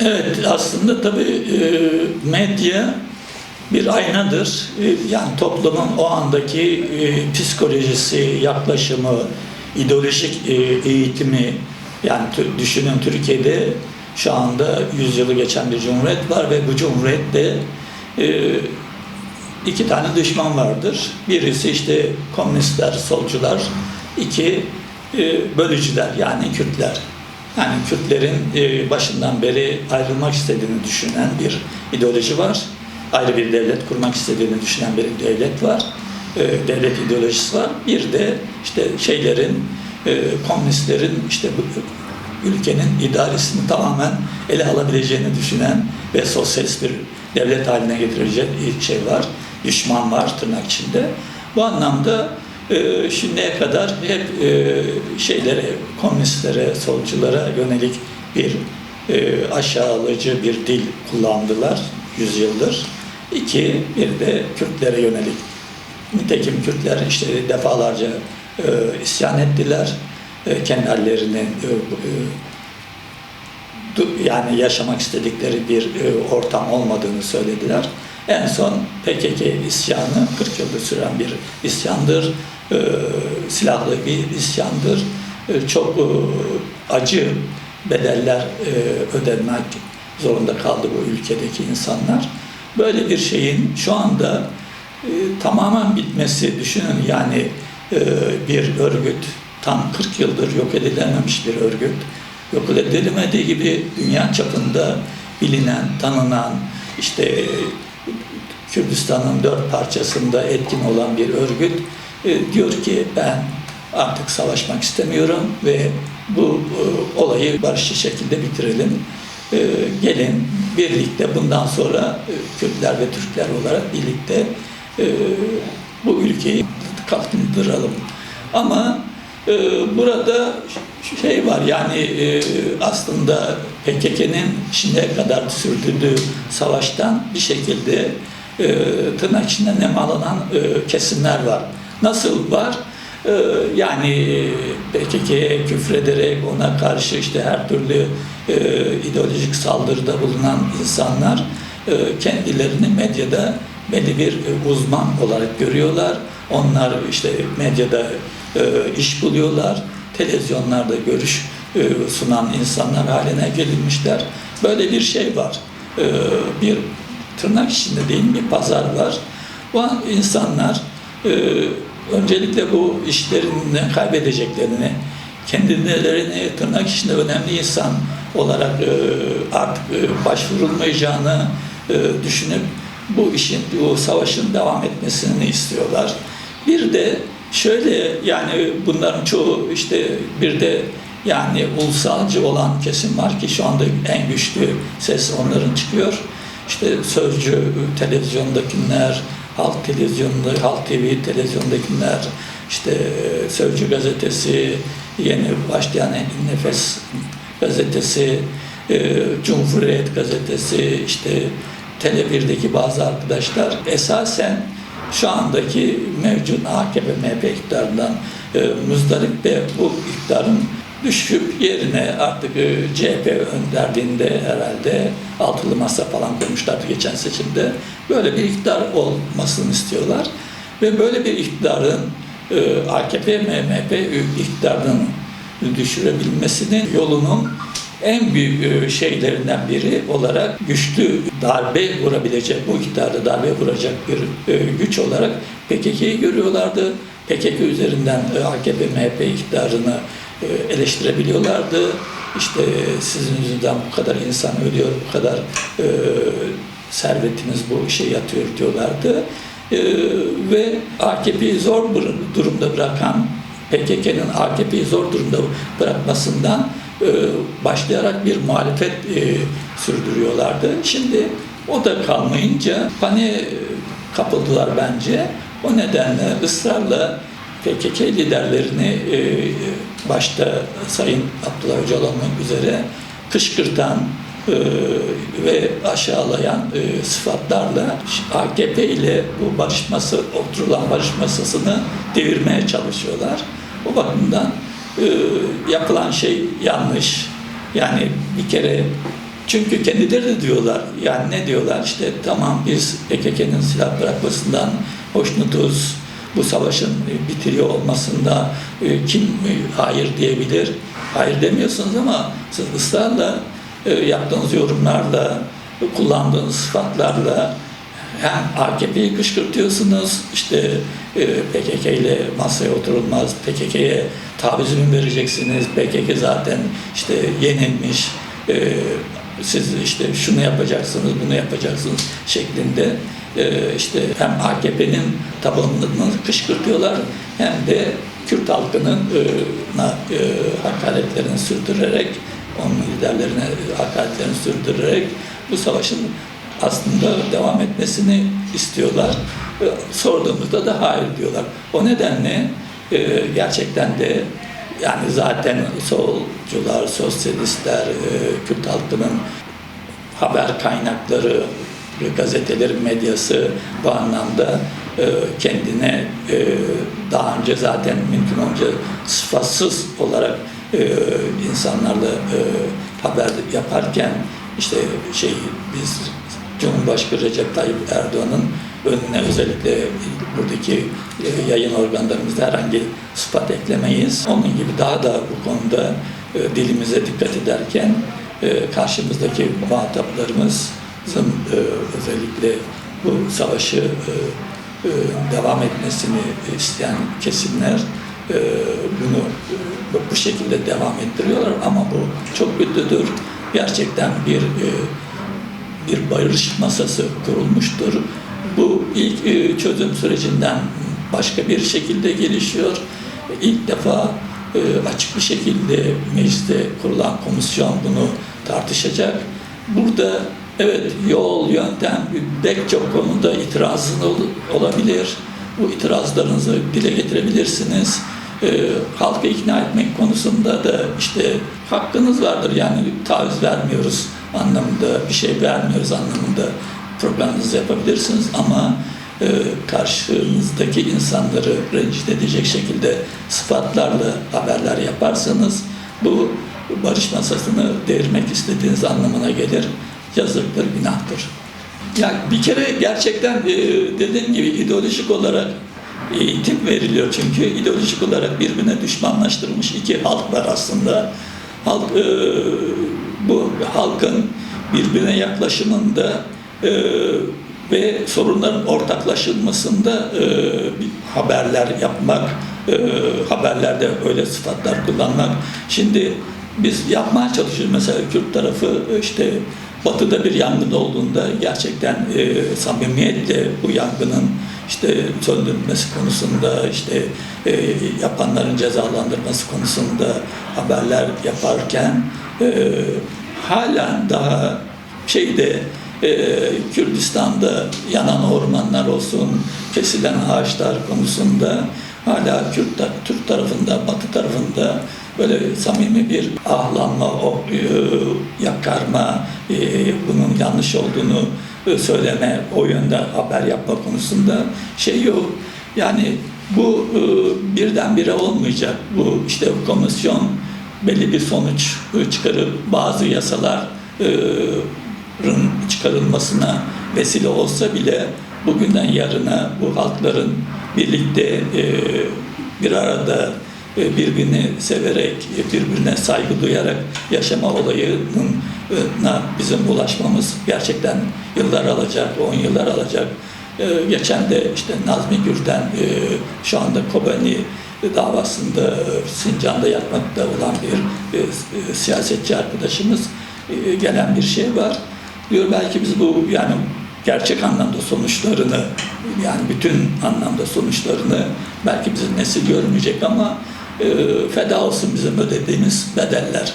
Evet aslında tabii e, medya bir aynadır. E, Yani toplumun o andaki e, psikolojisi, yaklaşımı, ideolojik eğitimi yani düşünün Türkiye'de şu anda yüzyılı geçen bir cumhuriyet var ve bu cumhuriyette iki tane düşman vardır. Birisi işte komünistler, solcular. iki bölücüler yani Kürtler. Yani Kürtlerin e, başından beri ayrılmak istediğini düşünen bir ideoloji var. Ayrı bir devlet kurmak istediğini düşünen bir devlet var. E, devlet ideolojisi var. Bir de işte şeylerin, e, komünistlerin işte bu ülkenin idaresini tamamen ele alabileceğini düşünen ve sosyalist bir devlet haline getirecek şey var. Düşman var tırnak içinde. Bu anlamda e, şimdiye kadar hep e, şeylere, komünistlere, solculara yönelik bir e, aşağılayıcı bir dil kullandılar yüzyıldır. İki, bir de Kürtlere yönelik. Nitekim Kürtler işte defalarca e, isyan ettiler. E, yani yaşamak istedikleri bir ortam olmadığını söylediler. En son PKK isyanı 40 yıldır süren bir isyandır. E, silahlı bir isyandır. E, çok e, acı bedeller e, ödemek zorunda kaldı bu ülkedeki insanlar. Böyle bir şeyin şu anda e, tamamen bitmesi düşünün yani e, bir örgüt tam 40 yıldır yok edilememiş bir örgüt yok edilemediği gibi dünya çapında bilinen, tanınan işte Kürdistan'ın dört parçasında etkin olan bir örgüt e, diyor ki ben artık savaşmak istemiyorum ve bu e, olayı barışçı şekilde bitirelim. E, gelin birlikte bundan sonra e, Kürtler ve Türkler olarak birlikte e, bu ülkeyi kalkındıralım. Ama e, burada şey var yani aslında PKK'nın şimdiye kadar sürdürdüğü savaştan bir şekilde e, tırnak içinde nemalanan e, kesimler var. Nasıl var? E, yani PKK'ye küfrederek ona karşı işte her türlü e, ideolojik saldırıda bulunan insanlar e, kendilerini medyada belli bir uzman olarak görüyorlar. Onlar işte medyada e, iş buluyorlar. Televizyonlarda görüş sunan insanlar haline gelinmişler. Böyle bir şey var. Bir tırnak içinde değil bir pazar var. Bu insanlar e, öncelikle bu işlerinden kaybedeceklerini, kendilerini tırnak içinde önemli insan olarak e, artık e, başvurulmayacağını e, düşünüp bu işin, bu savaşın devam etmesini istiyorlar. Bir de şöyle yani bunların çoğu işte bir de yani ulusalcı olan kesim var ki şu anda en güçlü ses onların çıkıyor. İşte Sözcü televizyondakiler, Halk televizyonda, Halk TV televizyondakiler, işte Sözcü gazetesi, yeni başlayan Nefes gazetesi, e, Cumhuriyet gazetesi, işte Tele1'deki bazı arkadaşlar. Esasen şu andaki mevcut AKP MHP iktidarından e, muzdarip ve bu iktidarın düşüp yerine artık e, CHP önderliğinde herhalde altılı masa falan kurmuşlardı geçen seçimde. Böyle bir iktidar olmasını istiyorlar. Ve böyle bir iktidarın e, AKP MHP iktidarının düşürebilmesinin yolunun en büyük e, şeylerinden biri olarak güçlü darbe vurabilecek, bu iktidarda darbe vuracak bir güç olarak PKK'yı görüyorlardı. PKK üzerinden AKP, MHP iktidarını eleştirebiliyorlardı. İşte sizin yüzünden bu kadar insan ölüyor, bu kadar e, servetiniz bu işe yatıyor diyorlardı. E, ve AKP'yi zor durumda bırakan PKK'nın AKP'yi zor durumda bırakmasından e, başlayarak bir muhalefet e, sürdürüyorlardı. Şimdi o da kalmayınca paniğe kapıldılar bence. O nedenle ısrarla PKK liderlerini e, başta Sayın Abdullah Öcalan olmak üzere kışkırtan e, ve aşağılayan e, sıfatlarla AKP ile bu barış masa, oturulan barış masasını devirmeye çalışıyorlar. O bakımdan e, yapılan şey yanlış. Yani bir kere Çünkü kendileri de diyorlar, yani ne diyorlar işte tamam biz PKK'nın silah bırakmasından hoşnutuz, bu savaşın bitiriyor olmasında e, kim e, hayır diyebilir? Hayır demiyorsunuz ama siz ısrarla e, yaptığınız yorumlarla, kullandığınız sıfatlarla hem AKP'yi kışkırtıyorsunuz, işte e, PKK ile masaya oturulmaz, PKK'ye taviz mi vereceksiniz, PKK zaten işte yenilmiş, e, siz işte şunu yapacaksınız, bunu yapacaksınız şeklinde e, işte hem AKP'nin tabanını kışkırtıyorlar hem de Kürt halkının e, e, hakaretlerini sürdürerek, onun liderlerine hakaretlerini sürdürerek bu savaşın aslında devam etmesini istiyorlar. E, Sorduğumuzda da hayır diyorlar. O nedenle gerçekten de yani zaten solcular, sosyalistler, Kürt halkının haber kaynakları, gazetelerin medyası bu anlamda e, kendine e, daha önce zaten mümkün olunca sıfatsız olarak e, insanlarla haber yaparken işte şey biz Cumhurbaşkanı Recep Tayyip Erdoğan'ın önüne özellikle buradaki yayın organlarımızda herhangi sıfat eklemeyiz. Onun gibi daha da bu konuda dilimize dikkat ederken karşımızdaki muhataplarımızın e, özellikle bu savaşı e, e, devam etmesini isteyen kesimler e, bunu e, bu şekilde devam ettiriyorlar ama bu çok kötüdür. Gerçekten bir e, bir barış masası kurulmuştur. Bu ilk e, çözüm sürecinden başka bir şekilde gelişiyor. İlk defa e, açık bir şekilde mecliste kurulan komisyon bunu tartışacak. Burada evet yol, yöntem, pek çok konuda itirazın ol- olabilir. Bu itirazlarınızı dile getirebilirsiniz. E, halkı ikna etmek konusunda da işte hakkınız vardır yani taviz vermiyoruz anlamında bir şey vermiyoruz anlamında programınızı yapabilirsiniz ama e, karşınızdaki insanları rencide edecek şekilde sıfatlarla haberler yaparsanız bu barış masasını devirmek istediğiniz anlamına gelir. Yazıktır, günahtır. Ya bir kere gerçekten e, dediğim gibi ideolojik olarak eğitim veriliyor çünkü ideolojik olarak birbirine düşmanlaştırılmış iki halk var aslında. Halk e, bu halkın birbirine yaklaşımında e, ve sorunların ortaklaşılmasında e, haberler yapmak, haberlerde öyle sıfatlar kullanmak. Şimdi biz yapmaya çalışıyoruz. Mesela Kürt tarafı işte batıda bir yangın olduğunda gerçekten e, samimiyetle bu yangının işte söndürülmesi konusunda işte e, yapanların cezalandırması konusunda haberler yaparken e, halen daha şeyde e, Kürdistan'da yanan ormanlar olsun, kesilen ağaçlar konusunda hala Kürt Türk tarafında, Batı tarafında böyle samimi bir ahlanma, o, e, yakarma, e, bunun yanlış olduğunu söyleme, o yönde haber yapma konusunda şey yok. Yani bu e, birdenbire olmayacak. Bu işte komisyon belli bir sonuç e, çıkarıp bazı yasalar e, çıkarılmasına vesile olsa bile bugünden yarına bu halkların birlikte bir arada birbirini severek, birbirine saygı duyarak yaşama olayının e, na bizim ulaşmamız gerçekten yıllar alacak, on yıllar alacak. E, Geçen de işte Nazmi Gür'den e, şu anda Kobani davasında e, Sincan'da yatmakta olan bir e, siyasetçi arkadaşımız gelen bir şey var. Diyor belki biz bu yani gerçek anlamda sonuçlarını yani bütün anlamda sonuçlarını belki bizim nesil görmeyecek ama feda olsun bizim ödediğimiz bedeller.